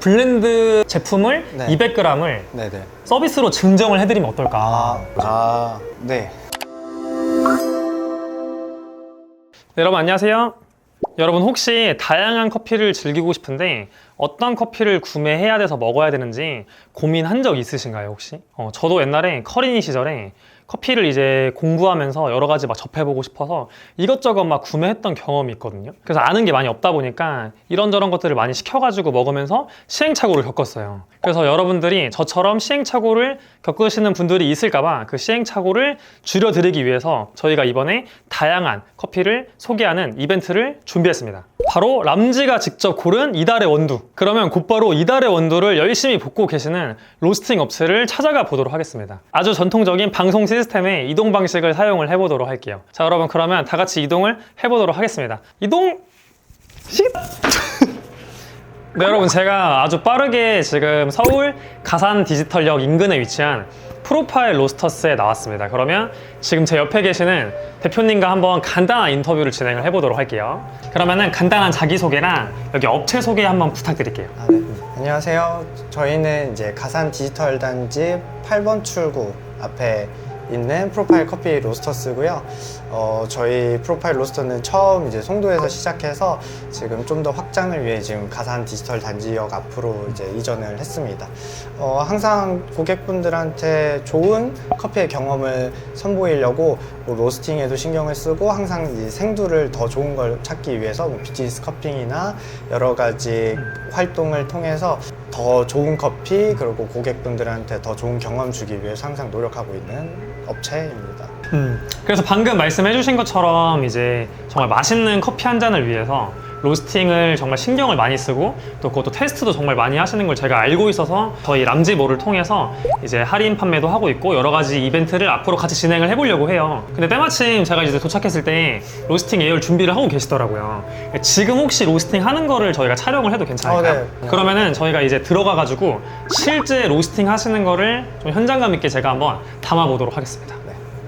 블렌드 제품을 네. 200g을 네네. 서비스로 증정을 해드리면 어떨까? 아, 아, 네. 네, 여러분 안녕하세요. 여러분 혹시 다양한 커피를 즐기고 싶은데 어떤 커피를 구매해야 돼서 먹어야 되는지 고민한 적 있으신가요 혹시? 어, 저도 옛날에 커리니 시절에 커피를 이제 공부하면서 여러 가지 막 접해보고 싶어서 이것저것 막 구매했던 경험이 있거든요. 그래서 아는 게 많이 없다 보니까 이런저런 것들을 많이 시켜가지고 먹으면서 시행착오를 겪었어요. 그래서 여러분들이 저처럼 시행착오를 겪으시는 분들이 있을까봐 그 시행착오를 줄여드리기 위해서 저희가 이번에 다양한 커피를 소개하는 이벤트를 준비했습니다. 바로 람지가 직접 고른 이달의 원두. 그러면 곧바로 이달의 원두를 열심히 볶고 계시는 로스팅 업체를 찾아가 보도록 하겠습니다. 아주 전통적인 방송 시스템의 이동 방식을 사용을 해보도록 할게요. 자, 여러분 그러면 다 같이 이동을 해보도록 하겠습니다. 이동! 시 네, 여러분 제가 아주 빠르게 지금 서울 가산 디지털역 인근에 위치한 프로파일 로스터스에 나왔습니다. 그러면 지금 제 옆에 계시는 대표님과 한번 간단한 인터뷰를 진행을 해보도록 할게요. 그러면은 간단한 자기소개랑 여기 업체 소개 한번 부탁드릴게요. 아, 네. 안녕하세요. 저희는 이제 가산 디지털 단지 8번 출구 앞에 있는 프로파일 커피 로스터스고요. 어, 저희 프로파일 로스터는 처음 이제 송도에서 시작해서 지금 좀 더 확장을 위해 지금 가산 디지털 단지역 앞으로 이제 이전을 했습니다. 어, 항상 고객분들한테 좋은 커피의 경험을 선보이려고 뭐 로스팅에도 신경을 쓰고 항상 이 생두를 더 좋은 걸 찾기 위해서 뭐 비즈니스 커핑이나 여러 가지 활동을 통해서 더 좋은 커피 그리고 고객분들한테 더 좋은 경험 주기 위해서 항상 노력하고 있는 업체입니다. 음, 그래서 방금 말씀해주신 것처럼 이제 정말 맛있는 커피 한 잔을 위해서 로스팅을 정말 신경을 많이 쓰고 또 그것도 테스트도 정말 많이 하시는 걸 제가 알고 있어서 저희 람지모를 통해서 이제 할인 판매도 하고 있고 여러 가지 이벤트를 앞으로 같이 진행을 해보려고 해요. 근데 때마침 제가 이제 도착했을 때 로스팅 예열 준비를 하고 계시더라고요. 지금 혹시 로스팅 하는 거를 저희가 촬영을 해도 괜찮을까요? 어, 네. 그러면은 저희가 이제 들어가가지고 실제 로스팅 하시는 거를 좀 현장감 있게 제가 한번 담아보도록 하겠습니다.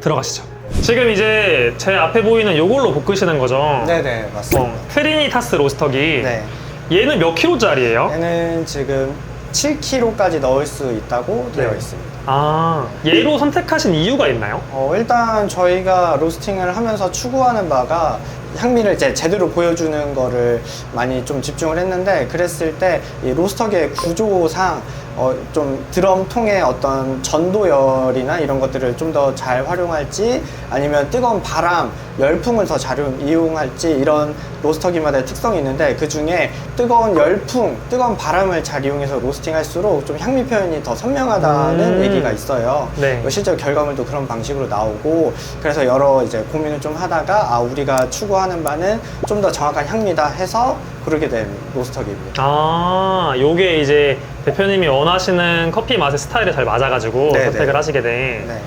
네. 들어가시죠. 지금 이제 제 앞에 보이는 요걸로 볶으시는 거죠? 네네 맞습니다. 어, 트리니타스 로스터기. 네. 얘는 몇 킬로짜리예요? 얘는 지금 7kg까지 넣을 수 있다고 되어 네. 있습니다. 아, 얘로 선택하신 이유가 있나요? 어, 일단 저희가 로스팅을 하면서 추구하는 바가 향미를 이제 제대로 보여주는 거를 많이 좀 집중을 했는데 그랬을 때 이 로스터기의 구조상 어, 좀 드럼 통의 어떤 전도열이나 이런 것들을 좀 더 잘 활용할지 아니면 뜨거운 바람, 열풍을 더 잘 이용할지 이런 로스터기마다의 특성이 있는데 그 중에 뜨거운 열풍, 뜨거운 바람을 잘 이용해서 로스팅할수록 좀 향미 표현이 더 선명하다는 음. 얘기가 있어요. 네. 실제 결과물도 그런 방식으로 나오고 그래서 여러 이제 고민을 좀 하다가 아 우리가 추구하는 바는 좀 더 정확한 향미다 해서 고르게 된 로스터기입니다. 아, 요게 이제 대표님이 원하시는 커피 맛의 스타일에 잘 맞아가지고 네, 선택을 네. 하시게 된. 네.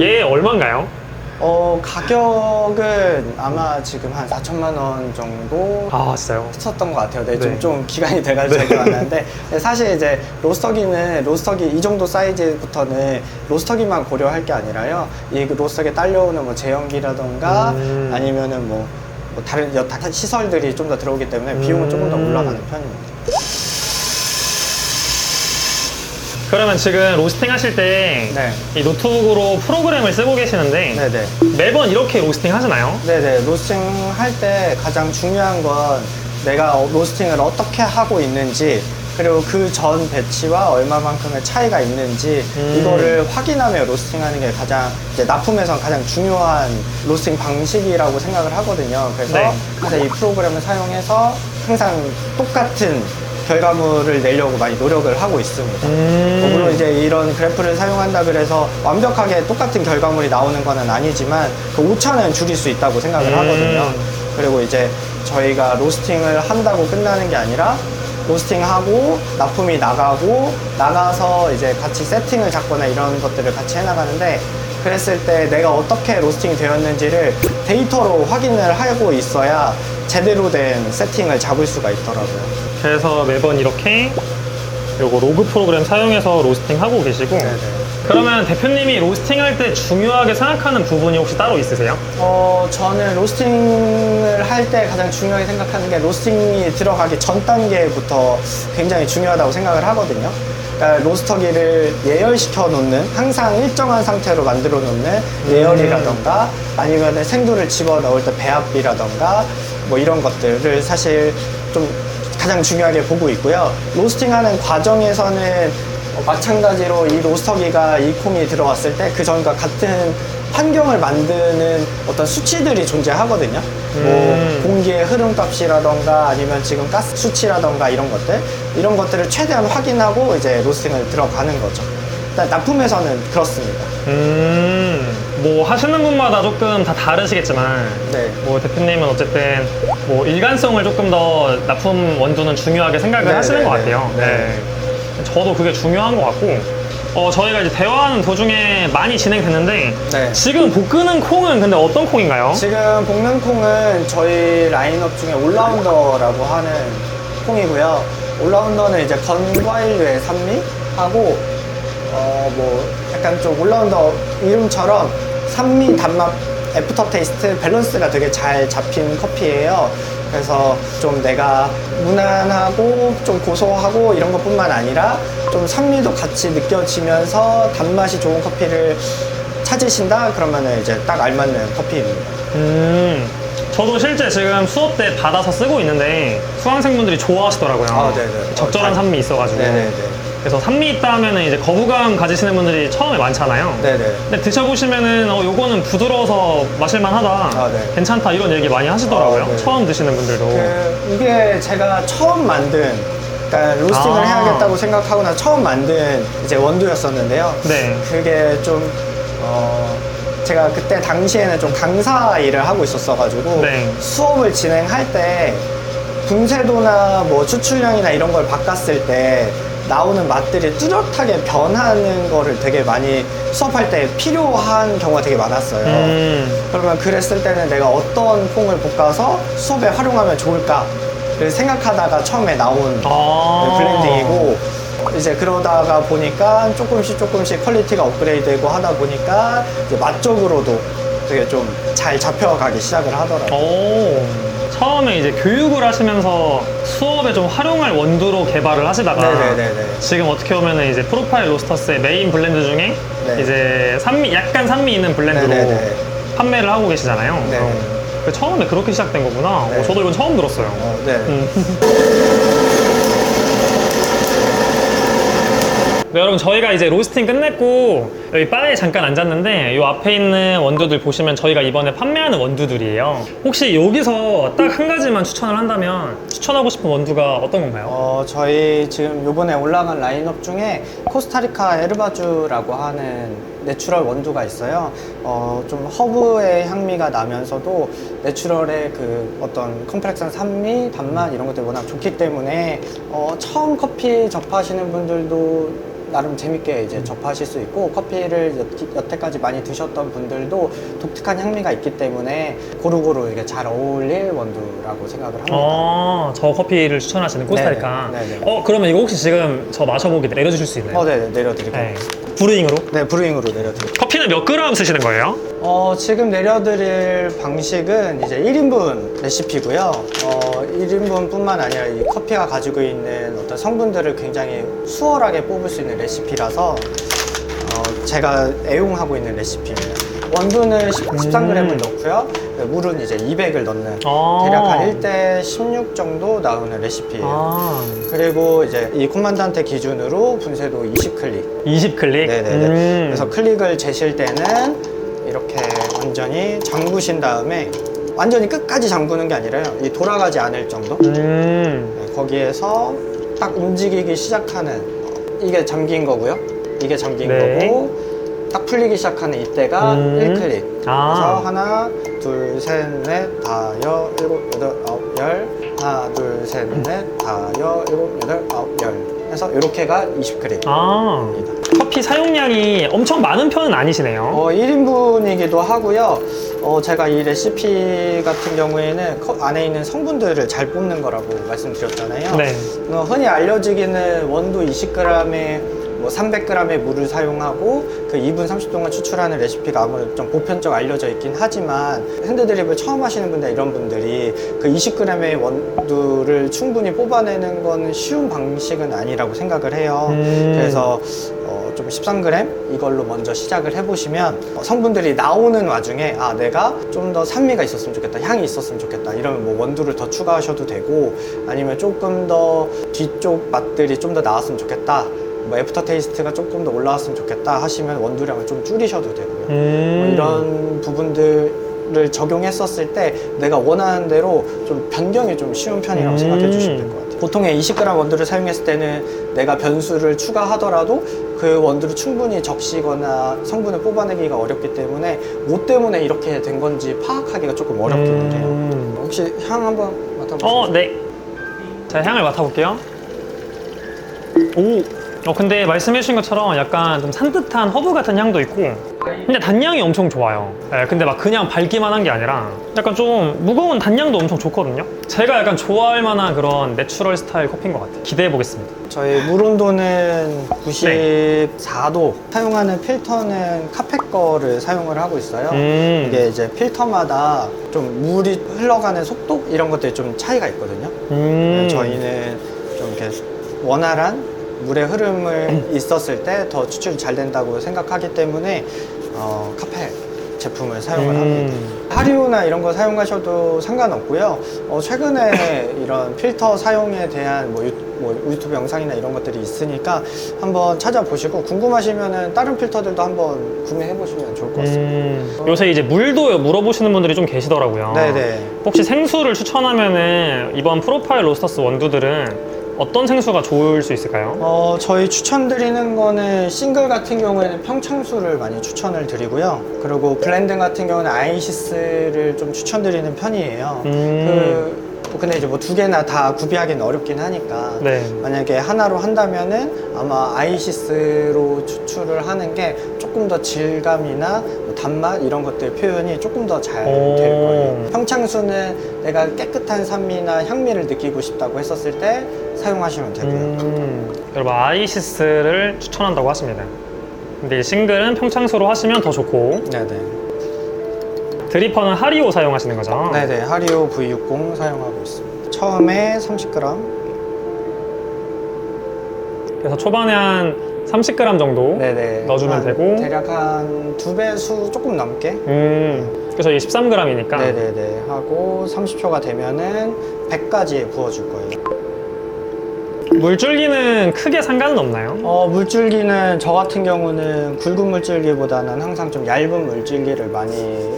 얘 얼마인가요? 어 가격은 아마 지금 한 4천만 원 정도 아, 진짜요? 했었던 것 같아요. 네, 좀, 네. 좀 기간이 돼가지고 네. 기억 안 나는데 사실 이제 로스터기는 로스터기 이 정도 사이즈부터는 로스터기만 고려할 게 아니라요. 이 로스터기에 딸려오는 뭐 제연기라던가 음. 아니면은 뭐, 뭐 다른 여- 다- 시설들이 좀 더 들어오기 때문에 비용은 조금 더 음. 올라가는 편입니다. 그러면 지금 로스팅 하실 때 이 네. 노트북으로 프로그램을 쓰고 계시는데 네네. 매번 이렇게 로스팅 하시나요? 네네. 로스팅 할 때 가장 중요한 건 내가 어- 로스팅을 어떻게 하고 있는지 그리고 그 전 배치와 얼마만큼의 차이가 있는지 음. 이거를 확인하며 로스팅하는 게 가장 이제 납품에선 가장 중요한 로스팅 방식이라고 생각을 하거든요. 그래서 네. 항상 이 프로그램을 사용해서 항상 똑같은 결과물을 내려고 많이 노력을 하고 있습니다. 음. 뭐 물론 이제 이런 그래프를 사용한다 그래서 완벽하게 똑같은 결과물이 나오는 건 아니지만 그 오차는 줄일 수 있다고 생각을 음. 하거든요. 그리고 이제 저희가 로스팅을 한다고 끝나는 게 아니라 로스팅하고 납품이 나가고 나가서 이제 같이 세팅을 잡거나 이런 것들을 같이 해나가는데 그랬을 때 내가 어떻게 로스팅이 되었는지를 데이터로 확인을 하고 있어야 제대로 된 세팅을 잡을 수가 있더라고요. 그래서 매번 이렇게 요거 로그 프로그램 사용해서 로스팅 하고 계시고 네네. 그러면 대표님이 로스팅 할 때 중요하게 생각하는 부분이 혹시 따로 있으세요? 어, 저는 로스팅을 할 때 가장 중요하게 생각하는 게 로스팅이 들어가기 전 단계부터 굉장히 중요하다고 생각을 하거든요. 그러니까 로스터기를 예열시켜 놓는 항상 일정한 상태로 만들어 놓는 예열이라던가 아니면 생도를 집어 넣을 때 배합이라던가 뭐 이런 것들을 사실 좀 가장 중요하게 보고 있고요. 로스팅하는 과정에서는 어, 마찬가지로 이 로스터기가 이 콩이 들어왔을 때 그 전과 같은 환경을 만드는 어떤 수치들이 존재하거든요. 음. 뭐 공기의 흐름 값이라던가 아니면 지금 가스 수치라던가 이런 것들 이런 것들을 최대한 확인하고 이제 로스팅을 들어가는 거죠. 일단 납품에서는 그렇습니다. 음, 뭐 하시는 분마다 조금 다 다르시겠지만 네. 뭐 대표님은 어쨌든 뭐 일관성을 조금 더 납품 원두는 중요하게 생각을 네, 하시는 네, 것 네. 같아요. 네. 네. 저도 그게 중요한 것 같고 어, 저희가 이제 대화하는 도중에 많이 진행됐는데 네. 지금 볶는 콩은 근데 어떤 콩인가요? 지금 볶는 콩은 저희 라인업 중에 올라운더라고 하는 콩이고요. 올라운더는 이제 건과일류의 산미하고 어 뭐 약간 좀 올라운더 이름처럼 산미 단맛 애프터 테이스트 밸런스가 되게 잘 잡힌 커피예요. 그래서 좀 내가 무난하고 좀 고소하고 이런 것뿐만 아니라 좀 산미도 같이 느껴지면서 단맛이 좋은 커피를 찾으신다 그러면은 이제 딱 알맞는 커피입니다. 음, 저도 실제 지금 수업 때 받아서 쓰고 있는데 수강생분들이 좋아하시더라고요. 아, 네네. 적절한 어, 잘- 산미 있어가지고. 네네네. 그래서 산미 있다 하면은 이제 거부감 가지시는 분들이 처음에 많잖아요. 네네. 근데 드셔보시면은 어 요거는 부드러워서 마실만하다. 아, 네. 괜찮다 이런 얘기 많이 하시더라고요. 아, 네. 처음 드시는 분들도. 그 이게 제가 처음 만든 그러니까 로스팅을 아. 해야겠다고 생각하고 나 처음 만든 이제 원두였었는데요. 네. 그게 좀 어, 제가 그때 당시에는 좀 강사 일을 하고 있었어가지고 네. 수업을 진행할 때 분쇄도나 뭐 추출량이나 이런 걸 바꿨을 때 나오는 맛들이 뚜렷하게 변하는 거를 되게 많이 수업할 때 필요한 경우가 되게 많았어요. 음, 그러면 그랬을 때는 내가 어떤 콩을 볶아서 수업에 활용하면 좋을까를 생각하다가 처음에 나온 아. 네, 블렌딩이고 이제 그러다가 보니까 조금씩 조금씩 퀄리티가 업그레이드되고 하다 보니까 이제 맛 쪽으로도 되게 좀 잘 잡혀가기 시작을 하더라고요. 오. 처음에 이제 교육을 하시면서 수업에 좀 활용할 원두로 개발을 하시다가 네네네네. 지금 어떻게 보면은 이제 프로파일 로스터스의 메인 블렌드 중에 네. 이제 산미 약간 산미 있는 블렌드로 네네네. 판매를 하고 계시잖아요. 네. 어. 그 처음에 그렇게 시작된 거구나. 네. 어, 저도 이건 처음 들었어요. 어, 네. 음. 네, 여러분 저희가 이제 로스팅 끝냈고 여기 바에 잠깐 앉았는데 이 앞에 있는 원두들 보시면 저희가 이번에 판매하는 원두들이에요. 혹시 여기서 딱 한 가지만 추천을 한다면 추천하고 싶은 원두가 어떤 건가요? 어, 저희 지금 요번에 올라간 라인업 중에 코스타리카 에르바주라고 하는 내추럴 원두가 있어요. 어, 좀 허브의 향미가 나면서도 내추럴의 그 어떤 컴플렉스한 산미, 단맛 이런 것들이 워낙 좋기 때문에 어, 처음 커피 접하시는 분들도 나름 재밌게 이제 접하실 수 있고 커피를 여- 여태까지 많이 드셨던 분들도 독특한 향미가 있기 때문에 고루고루 이게 잘 어울릴 원두라고 생각을 합니다. 어, 저 커피를 추천하시는 코스타리카. 네네, 네네. 어, 그러면 이거 혹시 지금 저 마셔보기 내려주실 수 있나요? 어, 네, 내려드릴게요. 네. 브루잉으로? 네, 브루잉으로 내려드릴게요. 커피는 몇 그램 쓰시는 거예요? 어, 지금 내려드릴 방식은 이제 1인분 레시피고요. 어, 1인분 뿐만 아니라 이 커피가 가지고 있는 어떤 성분들을 굉장히 수월하게 뽑을 수 있는 레시피라서 어, 제가 애용하고 있는 레시피입니다. 원두는 10, 13g을 넣고요. 네, 물은 이제 200을 넣는 아. 대략 한 1대 16 정도 나오는 레시피예요. 아, 그리고 이제 이 콤만단테 기준으로 분쇄도 20클릭 20 클릭? 네네네. 음. 그래서 클릭을 재실 때는 이렇게 완전히 잠그신 다음에 완전히 끝까지 잠그는 게 아니라요. 이 돌아가지 않을 정도. 음. 네, 거기에서 딱 움직이기 시작하는 이게 잠긴 거고요. 이게 잠긴 네. 거고 딱 풀리기 시작하는 이때가 음. 1클릭. 아. 그래서 하나, 둘, 셋, 넷, 다, 여, 일곱, 여덟, 아홉, 열. 하나, 둘, 셋, 넷, 다, 여, 일곱, 여덟, 아홉, 열. 해서 이렇게가 20클릭. 아, 커피 사용량이 엄청 많은 편은 아니시네요. 어, 1인분이기도 하고요. 어, 제가 이 레시피 같은 경우에는 컵 안에 있는 성분들을 잘 뽑는 거라고 말씀드렸잖아요. 네. 어, 흔히 알려지기는 원두 20g에 뭐 300g의 물을 사용하고 그 2분 30 동안 추출하는 레시피가 아무래도 좀 보편적 알려져 있긴 하지만 핸드드립을 처음 하시는 분들 이런 분들이 그 20g의 원두를 충분히 뽑아내는 건 쉬운 방식은 아니라고 생각을 해요. 음. 그래서 어, 좀 13g 이걸로 먼저 시작을 해보시면 어, 성분들이 나오는 와중에 아 내가 좀 더 산미가 있었으면 좋겠다 향이 있었으면 좋겠다 이러면 뭐 원두를 더 추가하셔도 되고 아니면 조금 더 뒤쪽 맛들이 좀 더 나왔으면 좋겠다 뭐 애프터 테이스트가 조금 더 올라왔으면 좋겠다 하시면 원두량을 좀 줄이셔도 되고요 뭐 음. 이런 부분들을 적용했었을 때 내가 원하는 대로 좀 변경이 좀 쉬운 편이라고 음. 생각해 주시면 될 것 같아요. 보통의 20g 원두를 사용했을 때는 내가 변수를 추가하더라도 그 원두를 충분히 적시거나 성분을 뽑아내기가 어렵기 때문에 뭐 때문에 이렇게 된 건지 파악하기가 조금 어렵기는 해요. 음. 혹시 향 한번 맡아보세요. 어, 네. 자, 향을 맡아볼게요. 오. 어, 근데 말씀해주신 것처럼 약간 좀 산뜻한 허브 같은 향도 있고, 근데 단향이 엄청 좋아요. 예, 근데 막 그냥 밝기만 한 게 아니라 약간 좀 무거운 단향도 엄청 좋거든요. 제가 약간 좋아할 만한 그런 내추럴 스타일 커피인 것 같아요. 기대해 보겠습니다. 저희 물 온도는 네. 94도, 사용하는 필터는 카페 거를 사용을 하고 있어요. 음. 이게 이제 필터마다 좀 물이 흘러가는 속도 이런 것들이 좀 차이가 있거든요. 음. 네, 저희는 좀 이렇게 원활한 물의 흐름을 있었을 때 더 추출이 잘 된다고 생각하기 때문에 어, 카페 제품을 사용을 음. 합니다. 하리오나 이런 거 사용하셔도 상관없고요. 어, 최근에 이런 필터 사용에 대한 뭐, 유, 뭐 유 튜브 영상이나 이런 것들이 있으니까 한번 찾아보시고 궁금하시면은 다른 필터들도 한번 구매해 보시면 좋을 것 같습니다. 음. 요새 이제 물도 물어보시는 분들이 좀 계시더라고요. 네네. 혹시 생수를 추천하면은 이번 프로파일 로스터스 원두들은 어떤 생수가 좋을 수 있을까요? 어, 저희 추천드리는 거는 싱글 같은 경우에는 평창수를 많이 추천을 드리고요. 그리고 블렌드 같은 경우는 아이시스를 좀 추천드리는 편이에요. 음. 그, 근데 이제 뭐 두 개나 다 구비하기는 어렵긴 하니까. 네. 만약에 하나로 한다면은 아마 아이시스로 추출을 하는 게 조금 더 질감이나 뭐 단맛 이런 것들 표현이 조금 더 잘될 오. 거예요. 평창수는 내가 깨끗한 산미나 향미를 느끼고 싶다고 했었을 때 사용하시면 되고요. 음, 여러분 아이시스를 추천한다고 하십니다. 근데 이 싱글은 평창수로 하시면 더 좋고 네네. 드리퍼는 하리오 사용하시는 거죠? 네네. 하리오 V60 사용하고 있습니다. 처음에 30g. 그래서 초반에 한 30g 정도. 네네. 넣어주면 한 되고. 대략 한 두 배수 조금 넘게. 음, 그래서 이게 13g이니까. 네네네. 하고 30초가 되면은 100까지 부어줄 거예요. 물줄기는 크게 상관은 없나요? 어, 물줄기는 저 같은 경우는 굵은 물줄기보다는 항상 좀 얇은 물줄기를 많이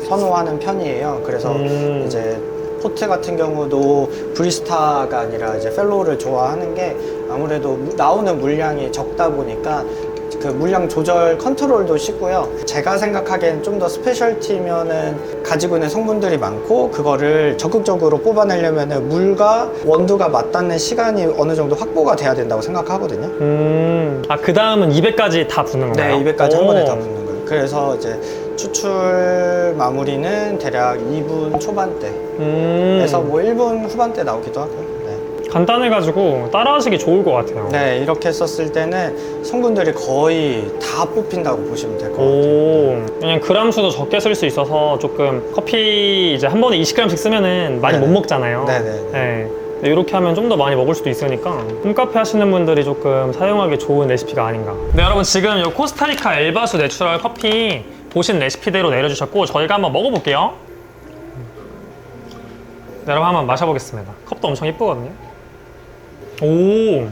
선호하는 편이에요. 그래서 음. 이제 포트 같은 경우도 브리스타가 아니라 이제 펠로우를 좋아하는 게 아무래도 무- 나오는 물량이 적다 보니까 그 물량 조절 컨트롤도 쉽고요. 제가 생각하기엔 좀 더 스페셜티면은 가지고 있는 성분들이 많고 그거를 적극적으로 뽑아내려면은 물과 원두가 맞닿는 시간이 어느 정도 확보가 돼야 된다고 생각하거든요. 음, 아, 그 다음은 200까지 다 붓는 네, 건가요? 200까지 한 오. 번에 다 붓는 거예요. 그래서 이제 추출 마무리는 대략 2분 초반대 음, 그래서 뭐 1분 후반대 나오기도 하고 네. 간단해가지고 따라하시기 좋을 것 같아요. 네, 이렇게 했었을 때는 성분들이 거의 다 뽑힌다고 보시면 될 것 같아요 오, 그냥 그람 수도 적게 쓸 수 있어서 조금 커피 이제 한 번에 20g씩 쓰면은 많이 네네. 못 먹잖아요. 네네. 네. 이렇게 하면 좀 더 많이 먹을 수도 있으니까 홈카페 하시는 분들이 조금 사용하기 좋은 레시피가 아닌가. 네, 여러분 지금 이 코스타리카 엘바수 내추럴 커피 보신 레시피대로 내려주셨고 저희가 한번 먹어볼게요. 네, 여러분 한번 마셔보겠습니다. 컵도 엄청 예쁘거든요. 오,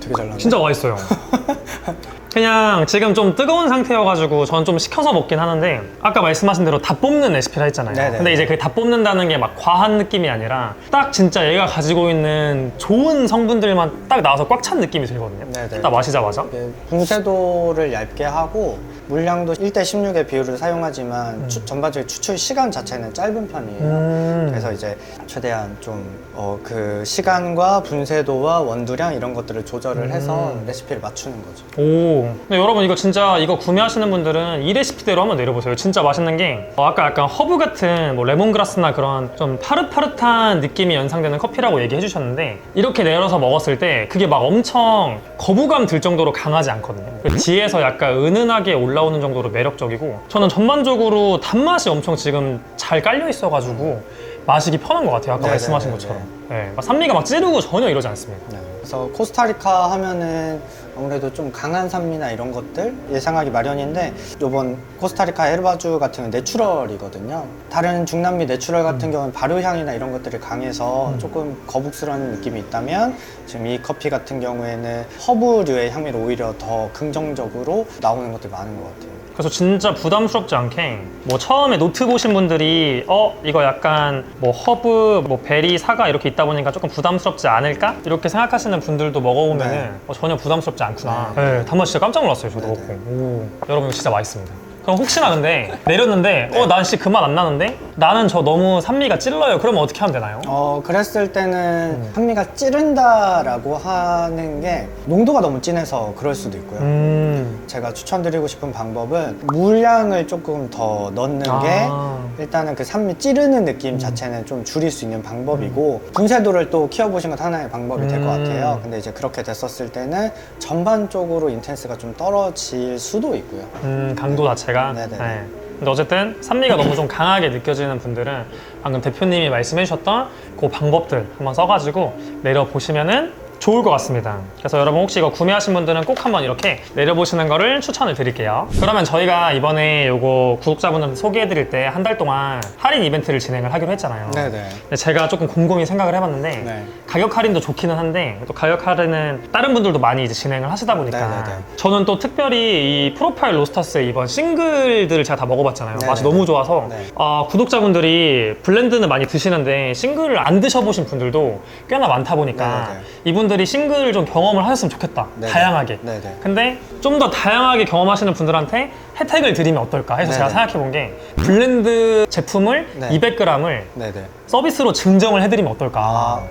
되게 잘 나네 진짜 맛있어요. 그냥 지금 좀 뜨거운 상태여가지고 전 좀 식혀서 먹긴 하는데 아까 말씀하신 대로 다 뽑는 레시피라 했잖아요. 네네. 근데 이제 그 다 뽑는다는 게 막 과한 느낌이 아니라 딱 진짜 얘가 가지고 있는 좋은 성분들만 딱 나와서 꽉 찬 느낌이 들거든요. 네네. 딱 마시자마자. 이게 분쇄도를 얇게 하고 물량도 1대 16의 비율을 사용하지만 추- 전반적인 추출 시간 자체는 짧은 편이에요 음. 그래서 이제 최대한 좀그 시간과 분쇄도와 원두량 이런 것들을 조절을 해서 음. 레시피를 맞추는 거죠 오, 오. 근데 여러분 이거 진짜 이거 구매하시는 분들은 이 레시피대로 한번 내려보세요. 진짜 맛있는 게 어, 아까 약간 허브 같은 뭐 레몬그라스나 그런 좀 파릇파릇한 느낌이 연상되는 커피라고 얘기해 주셨는데 이렇게 내려서 먹었을 때 그게 막 엄청 거부감 들 정도로 강하지 않거든요. 그 뒤에서 약간 은은하게 올라오는 정도로 매력적이고 저는 전반적으로 단맛이 엄청 지금 잘 깔려 있어가지고 마시기 편한 것 같아요. 아까 네네네네. 말씀하신 것처럼. 네, 막 산미가 막 찌르고 전혀 이러지 않습니다. 네. 그래서 코스타리카 하면은 아무래도 좀 강한 산미나 이런 것들 예상하기 마련인데 요번 코스타리카 에르바주 같은 경우는 내추럴이거든요. 다른 중남미 내추럴 같은 경우는 발효향이나 이런 것들이 강해서 조금 거북스러운 느낌이 있다면 지금 이 커피 같은 경우에는 허브류의 향미를 오히려 더 긍정적으로 나오는 것들이 많은 것 같아요. 그래서 진짜 부담스럽지 않게 뭐 처음에 노트 보신 분들이 어 이거 약간 뭐 허브 뭐 베리 사과 이렇게 있다 보니까 조금 부담스럽지 않을까? 이렇게 생각하시는 분들도 먹어보면은 네. 어, 전혀 부담스럽지 않구나. 네. 네, 단맛 진짜 깜짝 놀랐어요 저도. 네, 먹고 오, 여러분 진짜 맛있습니다 그럼 혹시나 근데 내렸는데 어 난 씨 그 맛 안 나는데 나는 저 너무 산미가 찔러요 그러면 어떻게 하면 되나요? 어, 그랬을 때는 음. 산미가 찌른다라고 하는 게 농도가 너무 진해서 그럴 수도 있고요. 음 제가 추천드리고 싶은 방법은 물량을 조금 더 넣는 게 아. 일단은 그 산미 찌르는 느낌 자체는 좀 줄일 수 있는 방법이고 분쇄도를 또 키워보신 것 하나의 방법이 될것 음. 같아요. 근데 이제 그렇게 됐었을 때는 전반적으로 인텐스가 좀 떨어질 수도 있고요. 음, 강도 자체가. 네네네. 네. 근데 어쨌든 산미가 너무 좀 강하게 느껴지는 분들은 방금 대표님이 말씀해 주셨던 그 방법들 한번 써가지고 내려보시면은 좋을 것 같습니다. 그래서 여러분 혹시 이거 구매하신 분들은 꼭 한번 이렇게 내려보시는 거를 추천을 드릴게요. 그러면 저희가 이번에 요거 구독자분들 소개해 드릴 때 한 달 동안 할인 이벤트를 진행을 하기로 했잖아요. 네네. 근데 제가 조금 곰곰이 생각을 해봤는데 네. 가격 할인도 좋기는 한데 또 가격 할인은 다른 분들도 많이 이제 진행을 하시다 보니까 네네네. 저는 또 특별히 이 프로파일 로스터스의 이번 싱글들을 제가 다 먹어봤잖아요. 네네. 맛이 너무 좋아서 네. 아, 구독자분들이 블렌드는 많이 드시는데 싱글을 안 드셔보신 분들도 꽤나 많다 보니까 네네. 이분들이 싱글을 좀 경험을 하셨으면 좋겠다. 네네. 다양하게. 네네. 근데 좀 더 다양하게 경험하시는 분들한테 혜택을 드리면 어떨까 해서 제가 네네. 생각해 본 게 블렌드 제품을 네. 200g을 네네. 서비스로 증정을 해드리면 어떨까? 아,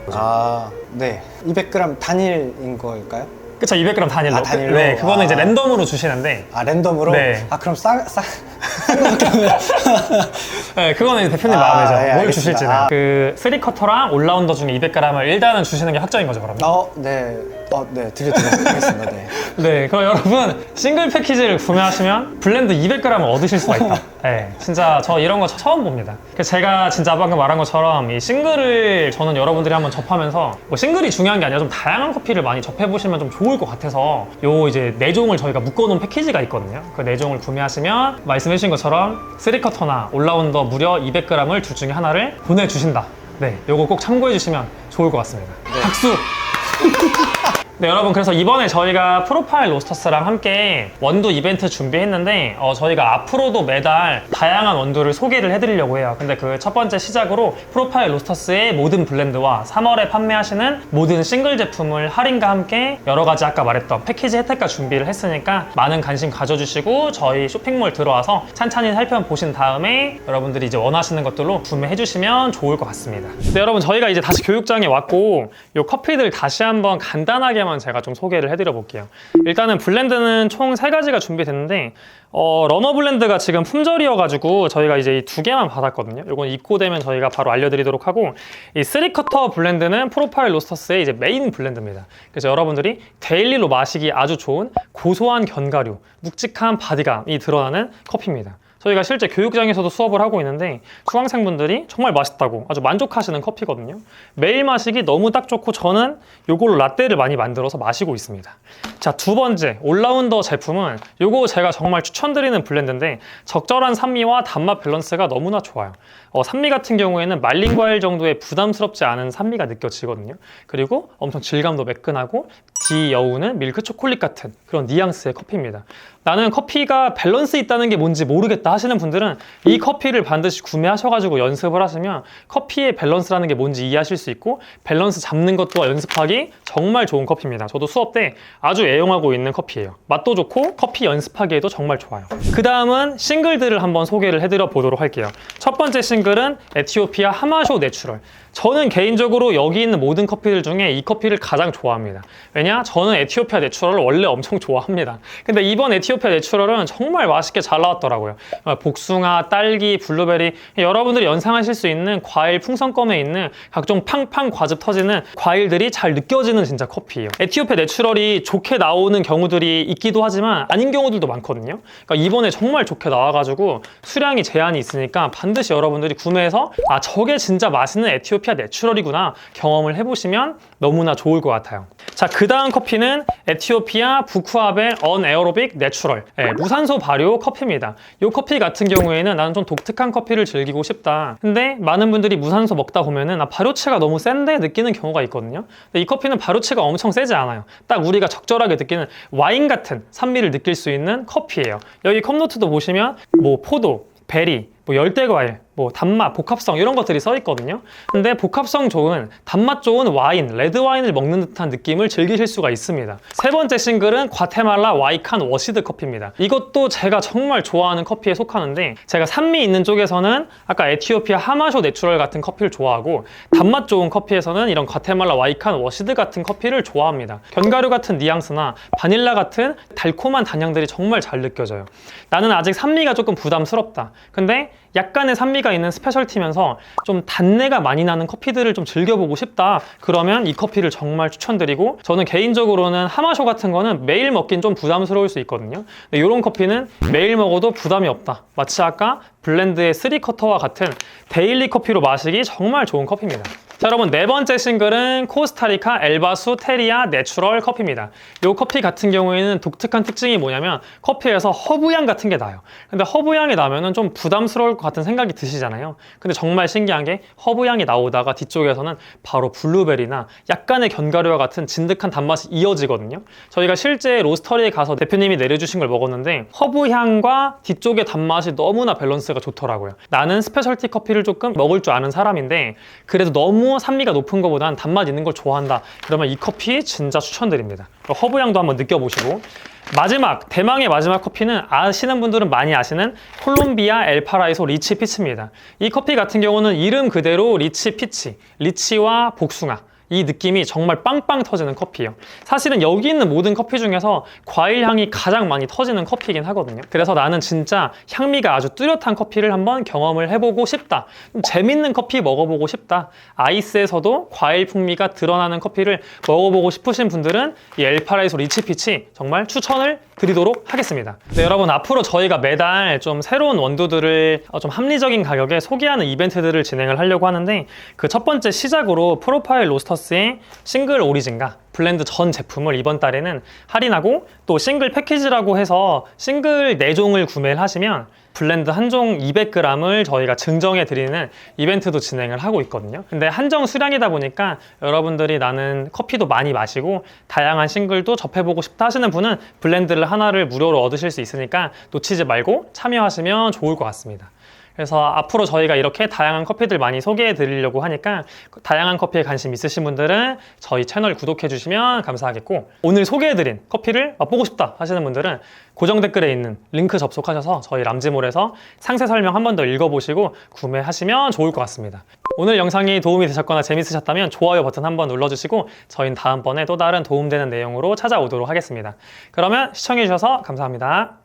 아, 네. 200g 단일인 걸까요? 그쵸 200g 단일로. 아, 단일로? 네, 그거는 아. 이제 랜덤으로 주시는데. 아, 랜덤으로? 네. 아, 그럼 싸, 싸. 네, 그거는 대표님 아, 마음이죠. 예, 뭘 알겠습니다. 주실지는. 아. 그 쓰리 커터랑 올라운더 중에 200g을 일단은 주시는 게 확정인 거죠, 그러면. 어, 네. 어, 네. 드리도록 하겠습니다. 네. 네, 그럼 여러분 싱글 패키지를 구매하시면 블렌드 200g을 얻으실 수가 있다. 네, 진짜 저 이런 거 처음 봅니다. 그래서 제가 진짜 방금 말한 것처럼 이 싱글을 저는 여러분들이 한번 접하면서 뭐 싱글이 중요한 게 아니라 좀 다양한 커피를 많이 접해 보시면 좀 좋을 것 같아서 요 이제 네 종을 저희가 묶어놓은 패키지가 있거든요. 그네 종을 구매하시면 말씀해주신 것처럼 쓰리커터나 올라운더 무려 200g을 둘 중에 하나를 보내주신다. 네, 요거 꼭 참고해주시면 좋을 것 같습니다. 박수! 네 여러분 그래서 이번에 저희가 프로파일 로스터스랑 함께 원두 이벤트 준비했는데 어, 저희가 앞으로도 매달 다양한 원두를 소개를 해드리려고 해요. 근데 그 첫 번째 시작으로 프로파일 로스터스의 모든 블렌드와 3월에 판매하시는 모든 싱글 제품을 할인과 함께 여러 가지 아까 말했던 패키지 혜택과 준비를 했으니까 많은 관심 가져주시고 저희 쇼핑몰 들어와서 찬찬히 살펴보신 다음에 여러분들이 이제 원하시는 것들로 구매해 주시면 좋을 것 같습니다. 네 여러분 저희가 이제 다시 교육장에 왔고 이 커피들 다시 한번 간단하게 만 제가 좀 소개를 해드려 볼게요 일단은 블렌드는 총 세 가지가 준비됐는데 어, 러너 블렌드가 지금 품절이어가지고 저희가 이제 이 두 개만 받았거든요. 이건 입고되면 저희가 바로 알려드리도록 하고 이 쓰리커터 블렌드는 프로파일 로스터스의 이제 메인 블렌드입니다. 그래서 여러분들이 데일리로 마시기 아주 좋은 고소한 견과류, 묵직한 바디감이 드러나는 커피입니다. 저희가 실제 교육장에서도 수업을 하고 있는데 수강생분들이 정말 맛있다고 아주 만족하시는 커피거든요. 매일 마시기 너무 딱 좋고 저는 이걸로 라떼를 많이 만들어서 마시고 있습니다. 자, 두 번째 올라운더 제품은 이거 제가 정말 추천드리는 블렌드인데 적절한 산미와 단맛 밸런스가 너무나 좋아요. 어, 산미 같은 경우에는 말린 과일 정도의 부담스럽지 않은 산미가 느껴지거든요. 그리고 엄청 질감도 매끈하고 디 여우는 밀크 초콜릿 같은 그런 뉘앙스의 커피입니다. 나는 커피가 밸런스 있다는 게 뭔지 모르겠다 하시는 분들은 이 커피를 반드시 구매하셔가지고 연습을 하시면 커피의 밸런스라는 게 뭔지 이해하실 수 있고 밸런스 잡는 것도 연습하기 정말 좋은 커피입니다. 저도 수업 때 아주 애용하고 있는 커피예요. 맛도 좋고 커피 연습하기에도 정말 좋아요. 그 다음은 싱글들을 한번 소개를 해드려 보도록 할게요. 첫 번째 싱글 은 에티오피아 하마쇼 내추럴. 저는 개인적으로 여기 있는 모든 커피들 중에 이 커피를 가장 좋아합니다. 왜냐? 저는 에티오피아 내추럴을 원래 엄청 좋아합니다. 근데 이번 에티오피아 내추럴은 정말 맛있게 잘 나왔더라고요. 어, 복숭아, 딸기, 블루베리 여러분들이 연상하실 수 있는 과일 풍선껌에 있는 각종 팡팡 과즙 터지는 과일들이 잘 느껴지는 진짜 커피예요. 에티오피아 내추럴이 좋게 나오는 경우들이 있기도 하지만 아닌 경우들도 많거든요. 그러니까 이번에 정말 좋게 나와가지고 수량이 제한이 있으니까 반드시 여러분들이 구매해서 아 저게 진짜 맛있는 에티오피아 내추럴이구나 경험을 해보시면 너무나 좋을 것 같아요. 자, 그 다음 커피는 에티오피아 부쿠아베 언에어로빅 내추럴 예, 무산소 발효 커피입니다. 이 커피 같은 경우에는 나는 좀 독특한 커피를 즐기고 싶다. 근데 많은 분들이 무산소 먹다 보면은 아, 발효체가 너무 센데 느끼는 경우가 있거든요. 근데 이 커피는 발효체가 엄청 세지 않아요. 딱 우리가 적절하게 느끼는 와인 같은 산미를 느낄 수 있는 커피예요. 여기 컵노트도 보시면 뭐 포도, 베리, 뭐 열대과일, 뭐 단맛, 복합성 이런 것들이 써 있거든요. 근데 복합성 좋은 단맛 좋은 와인, 레드 와인을 먹는 듯한 느낌을 즐기실 수가 있습니다. 세 번째 싱글은 과테말라 와이칸 워시드 커피입니다. 이것도 제가 정말 좋아하는 커피에 속하는데 제가 산미 있는 쪽에서는 아까 에티오피아 하마쇼 내추럴 같은 커피를 좋아하고 단맛 좋은 커피에서는 이런 과테말라 와이칸 워시드 같은 커피를 좋아합니다. 견과류 같은 뉘앙스나 바닐라 같은 달콤한 단향들이 정말 잘 느껴져요. 나는 아직 산미가 조금 부담스럽다. 근데 약간의 산미 가 있는 스페셜티면서 좀 단내가 많이 나는 커피들을 좀 즐겨보고 싶다. 그러면 이 커피를 정말 추천드리고 저는 개인적으로는 하마쇼 같은 거는 매일 먹긴 좀 부담스러울 수 있거든요. 근데 이런 커피는 매일 먹어도 부담이 없다. 마치 아까 블렌드의 쓰리커터와 같은 데일리 커피로 마시기 정말 좋은 커피입니다. 자, 여러분 네 번째 싱글은 코스타리카 엘바수 테리아 내추럴 커피입니다. 이 커피 같은 경우에는 독특한 특징이 뭐냐면 커피에서 허브향 같은 게 나요. 근데 허브향이 나면은 좀 부담스러울 것 같은 생각이 드시잖아요. 근데 정말 신기한 게 허브향이 나오다가 뒤쪽에서는 바로 블루베리나 약간의 견과류와 같은 진득한 단맛이 이어지거든요. 저희가 실제 로스터리에 가서 대표님이 내려주신 걸 먹었는데 허브향과 뒤쪽의 단맛이 너무나 밸런스가 좋더라고요. 나는 스페셜티 커피를 조금 먹을 줄 아는 사람인데 그래도 너무 산미가 높은 것보단 단맛 있는 걸 좋아한다. 그러면 이 커피 진짜 추천드립니다. 허브 향도 한번 느껴보시고 마지막 대망의 마지막 커피는 아시는 분들은 많이 아시는 콜롬비아 엘파라이소 리치 피치입니다. 이 커피 같은 경우는 이름 그대로 리치 피치, 리치와 복숭아 이 느낌이 정말 빵빵 터지는 커피예요. 사실은 여기 있는 모든 커피 중에서 과일 향이 가장 많이 터지는 커피이긴 하거든요. 그래서 나는 진짜 향미가 아주 뚜렷한 커피를 한번 경험을 해보고 싶다. 좀 재밌는 커피 먹어보고 싶다. 아이스에서도 과일 풍미가 드러나는 커피를 먹어보고 싶으신 분들은 이 엘파라이소 리치피치 정말 추천을 드리도록 하겠습니다. 네, 여러분 앞으로 저희가 매달 좀 새로운 원두들을 어, 좀 합리적인 가격에 소개하는 이벤트들을 진행을 하려고 하는데 그 첫 번째 시작으로 프로파일 로스 터스의 싱글 오리진과 블렌드 전 제품을 이번 달에는 할인하고 또 싱글 패키지라고 해서 싱글 4종을 구매를 하시면 블렌드 한 종 200g을 저희가 증정해 드리는 이벤트도 진행을 하고 있거든요. 근데 한정 수량이다 보니까 여러분들이 나는 커피도 많이 마시고 다양한 싱글도 접해보고 싶다 하시는 분은 블렌드를 하나를 무료로 얻으실 수 있으니까 놓치지 말고 참여하시면 좋을 것 같습니다. 그래서 앞으로 저희가 이렇게 다양한 커피들 많이 소개해 드리려고 하니까 다양한 커피에 관심 있으신 분들은 저희 채널 구독해 주시면 감사하겠고 오늘 소개해 드린 커피를 맛보고 싶다 하시는 분들은 고정 댓글에 있는 링크 접속하셔서 저희 람지몰에서 상세 설명 한 번 더 읽어보시고 구매하시면 좋을 것 같습니다. 오늘 영상이 도움이 되셨거나 재밌으셨다면 좋아요 버튼 한번 눌러주시고 저희는 다음번에 또 다른 도움되는 내용으로 찾아오도록 하겠습니다. 그러면 시청해주셔서 감사합니다.